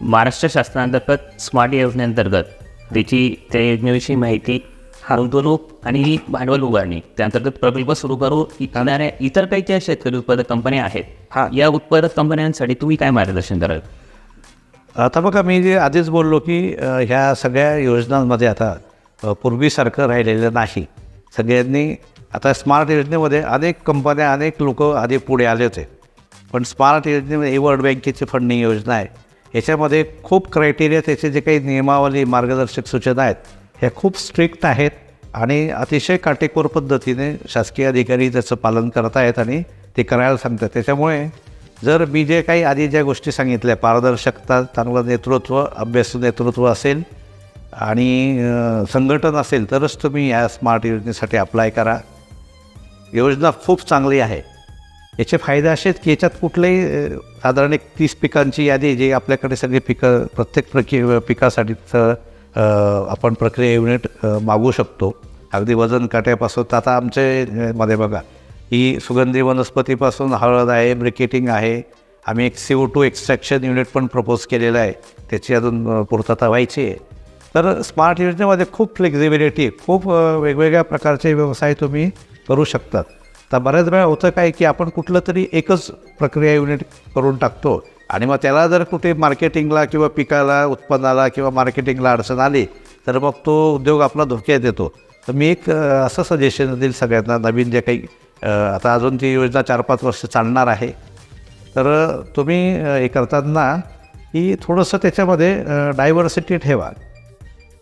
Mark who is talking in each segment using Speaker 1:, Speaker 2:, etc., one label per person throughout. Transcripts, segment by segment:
Speaker 1: Maharashtra शासनांतर्गत smart योजनेअंतर्गत त्याची त्या योजनेविषयी माहिती गुंतवणूक आणि भांडवल उभारणी त्याअंतर्गत प्रकल्प सुरू करू येणाऱ्या इतर काही ज्या शेतकरी उत्पादक कंपन्या आहेत.
Speaker 2: हा.
Speaker 1: या उत्पादक कंपन्यांसाठी तुम्ही काय मार्गदर्शन कराल?
Speaker 2: आता बघा मी जे आधीच बोललो की ह्या सगळ्या योजनांमध्ये आता पूर्वीसारखं राहिलेलं नाही. सगळ्यांनी आता स्मार्ट योजनेमध्ये अनेक कंपन्या अनेक लोक आधी पुढे आले होते. पण स्मार्ट योजनेमध्ये ही वर्ल्ड बँकेची फंडिंग योजना आहे. याच्यामध्ये खूप क्रायटेरिया त्याचे जे काही नियमावली मार्गदर्शक सूचना आहेत ह्या खूप स्ट्रिक्ट आहेत आणि अतिशय काटेकोर पद्धतीने शासकीय अधिकारी त्याचं पालन करत आहेत आणि ते करायला सांगतात. त्याच्यामुळे जर मी जे काही आधी ज्या गोष्टी सांगितल्या पारदर्शकता चांगलं नेतृत्व अभ्यास नेतृत्व असेल आणि संघटन असेल तरच तुम्ही या स्मार्ट योजनेसाठी अप्लाय करा. योजना खूप चांगली आहे. याचे फायदे असे आहेत की याच्यात कुठलेही साधारण एक तीस पिकांची यादी जी आपल्याकडे सगळी पिकं प्रत्येक प्रक्रिये पिकासाठीचं आपण प्रक्रिया युनिट मागवू शकतो. अगदी वजन काट्यापासून तर आता आमचे मध्ये बघा ही सुगंधी वनस्पतीपासून हळद आहे ब्रिकेटिंग आहे आम्ही एक C O two extraction unit पण प्रपोज केलेलं आहे. त्याची अजून पूर्तता व्हायची आहे. तर स्मार्ट योजनेमध्ये खूप फ्लेक्झिबिलिटी खूप वेगवेगळ्या प्रकारचे व्यवसाय तुम्ही करू शकतात. तर बऱ्याच वेळा होतं काय की आपण कुठलं तरी एकच प्रक्रिया युनिट करून टाकतो आणि मग त्याला जर कुठे मार्केटिंगला किंवा पिकाला उत्पन्नाला किंवा मार्केटिंगला अडचण आली तर मग तो उद्योग आपला धोक्यात येतो. तर मी एक असं सजेशन देईल सगळ्यांना नवीन जे काही आता अजून ती योजना चार पाच वर्ष चालणार आहे. तर तुम्ही हे करताना की थोडंसं त्याच्यामध्ये डायव्हर्सिटी ठेवा.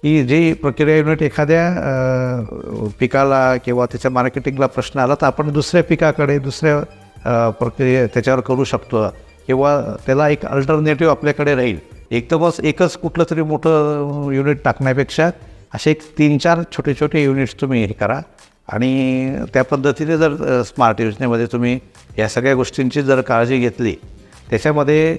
Speaker 2: की जी प्रक्रिया युनिट एखाद्या पिकाला किंवा त्याच्या मार्केटिंगला प्रश्न आला तर आपण दुसऱ्या पिकाकडे दुसऱ्या प्रक्रिया प्रक्रिये त्याच्यावर करू शकतो. किंवा त्याला एक अल्टरनेटिव्ह आपल्याकडे राहील. एकदमच एकच कुठलं तरी मोठं युनिट टाकण्यापेक्षा असे एक तीन चार छोटे छोटे युनिट्स तुम्ही हे करा. आणि त्या पद्धतीने जर स्मार्ट योजनेमध्ये तुम्ही या सगळ्या गोष्टींची जर काळजी घेतली त्याच्यामध्ये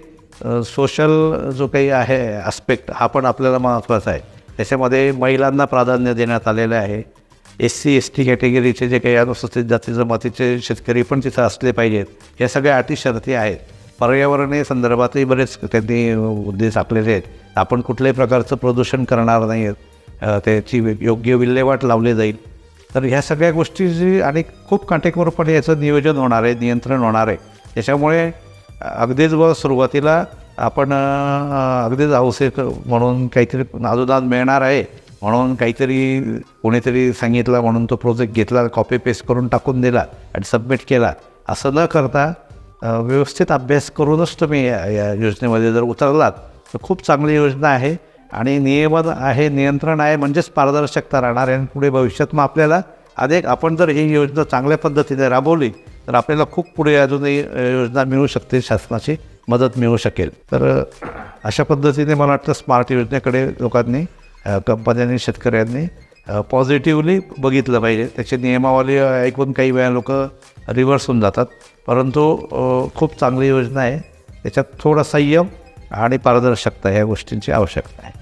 Speaker 2: सोशल जो काही आहे आस्पेक्ट हा पण आपल्याला महत्त्वाचा आहे. त्याच्यामध्ये महिलांना प्राधान्य देण्यात आलेलं आहे. एस सी एस टी कॅटेगरीचे जे काही अनुसूचित जाती जमातीचे शेतकरी पण तिथं असले पाहिजेत. या सगळ्या अटी शर्ती आहेत. पर्यावरणीय संदर्भातही बरेच त्यांनी उद्देश आखलेले आहेत. आपण कुठल्याही प्रकारचं प्रदूषण करणार नाही आहेत त्याची योग्य विल्हेवाट लावली जाईल. तर ह्या सगळ्या गोष्टी आणि खूप काटेकोरपणे याचं नियोजन होणार आहे नियंत्रण होणार आहे. त्याच्यामुळे अगदीच व सुरुवातीला आपण अगदीच आवश्यक म्हणून काहीतरी नाजोदान मिळणार आहे म्हणून काहीतरी कोणीतरी सांगितलं म्हणून तो प्रोजेक्ट घेतला कॉपी पेस्ट करून टाकून दिला आणि सबमिट केला. असं न करता व्यवस्थित अभ्यास करूनच तुम्ही या या योजनेमध्ये जर उतरलात तर खूप चांगली योजना आहे आणि नियमन आहे नियंत्रण आहे म्हणजेच पारदर्शकता राहणार आहे आणि पुढे भविष्यात मग आपल्याला अनेक आपण जर ही योजना चांगल्या पद्धतीने राबवली तर आपल्याला खूप पुढे अजूनही योजना मिळू शकते शासनाची. मदत मिळू शकेल. तर अशा पद्धतीने मला वाटतं स्मार्ट योजनेकडे लोकांनी कंपन्यांनी शेतकऱ्यांनी पॉझिटिव्हली बघितलं पाहिजे. त्याची नियमावली ऐकून काही वेळा लोक रिव्हर्स होऊन जातात. परंतु खूप चांगली योजना आहे. त्याच्यात थोडा संयम आणि पारदर्शकता या गोष्टींची आवश्यकता आहे.